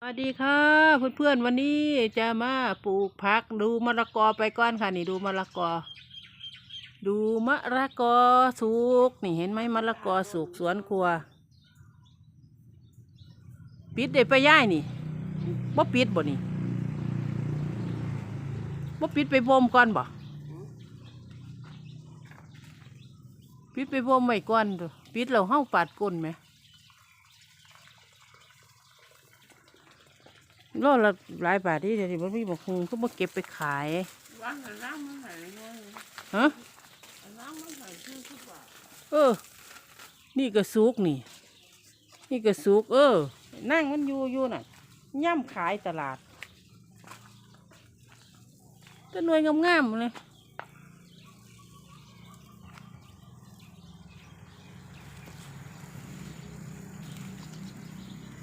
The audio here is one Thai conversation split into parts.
สวัสดีค่ะเพื่อนๆวันนี้จะมาปลูกผักดูมะละกอไปก่อนค่ะ นี่ดูมะละกอ ดูมะละกอสุกนี่เห็นไหมมะละกอสุกสวนครัว ปิดได้ไปย่ายนี่บ่ปิดบ่นี่บ่ปิดไปบ่มก่อนบ่ปิดไปบ่มไว้ก่อนปิดแล้วเฮาปาดก้นไหม โลละหลายบาทที่เดี๋ยวนี้มันมีบอกคงก็มาเก็บไปขายล้างกันล้างมันไหนเนี่ยฮะล้างมันไหนชื่อทุกบาทเออ นี่ก็สุกนี่ นี่ก็สุกเออ นั่งมันอยู่อยู่น่ะย่ำขายตลาดก็หน่วยงามๆเลย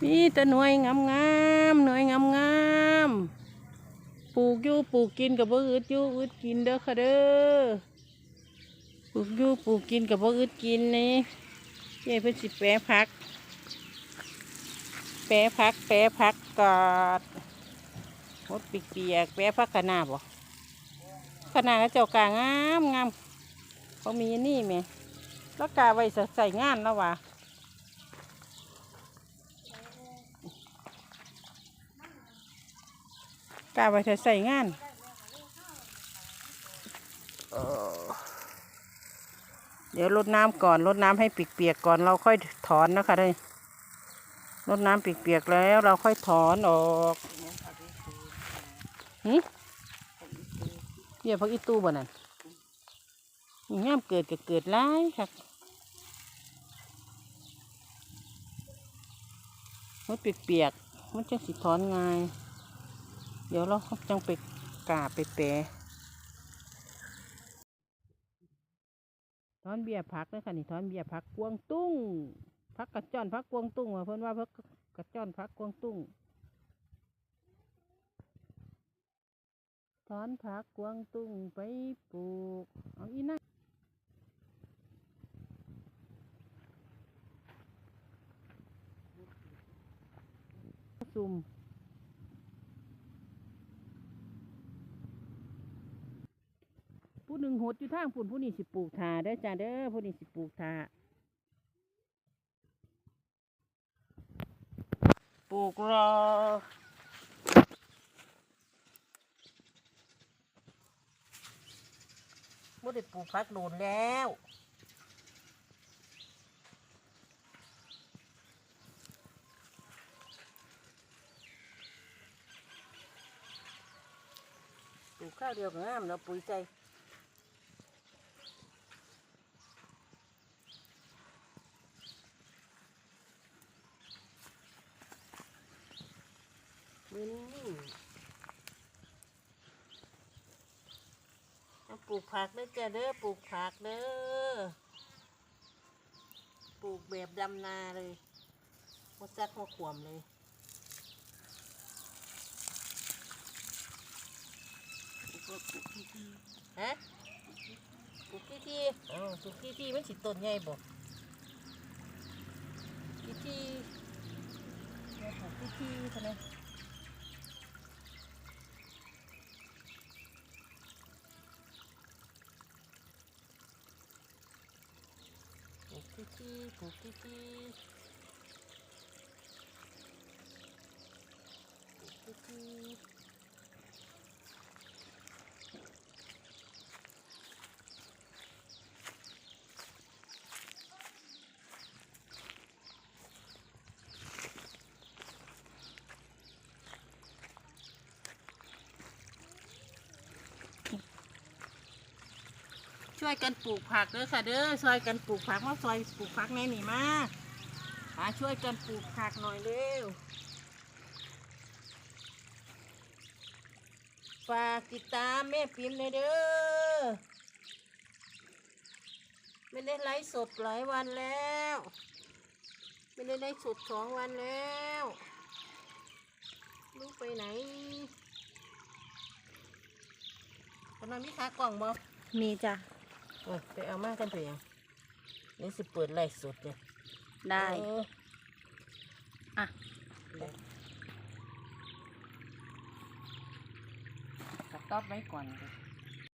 มีแต่หน่วยงามๆหน่วยงามๆปลูกอยู่ปลูกกินกับบ่อึดอยู่อึดกินเด้อค่ะเด้อปลูกอยู่ปลูกกินกับบ่อึดกินนี่ยายเพิ่นสิแปรพัก แปรพัก แปรพักกอดหดปีกเปียกแปรพักขนาบ่ขนาดเจ้ากางามงามเขามีนนี่ไหมแล้วกาไว้ใส่งานแล้ววะ กาไว้ใส่งานเดี๋ยวรดน้ำก่อนรดน้ำให้ปีกเปียกก่อนเราค่อยถอนนะคะเลยรดน้ำเปียกแล้วเราค่อยถอนออกหืเดี๋ยวพักอีตู้บ่นั่นงามเกิดก็เกิดร้ายค่ะมันเปียกๆมันจะสิถอนง่าย เดี๋ยวเราจังไปกาไปแปะถอนเบียผักเลยค่ะนี่ถอนเบียผักกวางตุ้งผักกระจอนผักกวางตุ้งว่าเพิ่อนว่าผักกระจอนผักกวางตุ้งถอนผักกวางตุ้งไปปลูกเอาอีนั่งซุ่ม ผู้หนึ่งหดอยู่ทางปุ่นผู้นี้สิปลูกทาเด้จ้าเด้อผู้นี้สิปลูกทาปลูกรอบ่ได้ปลูกพักโดนแล้วปลูกข้าวเดียวงามแล้วปุ๋ยใจ มือนิ่งาปลูกผักเด้อจ้ะเด้อปลูกผักเด้อปลูกแบบดำนาเลยมดจักมดขวมเลยฮะปลูกที่ที่อ๋อปลูกที่ที่มันสิต้นใหญ่บ่ที่ที่เนี่ยปลูกที่ที่เท่านั้น ปลูกที่ที่ปลูกที่ที่ปลูกที่ที่ ช่วยกันปลูกผักเด้อค่ะเด้อช่วยกันปลูกผักมาซอยปลูกผักแน่นี่มามาช่วยกันปลูกผักหน่อยเร็วฝากติดตามแม่ปิมเลยเด้อไม่ได้ไลฟ์สดหลายวันแล้วไม่ได้ไลฟ์สดสองวันแล้วลูกไปไหนคนนั้นมีขากล่องบ่มีจ้ะ ไปเอามากกันเพียงนี่สิเปิดไล่สดเลยได้อะตัะต๊อบไว้ก่อนเลย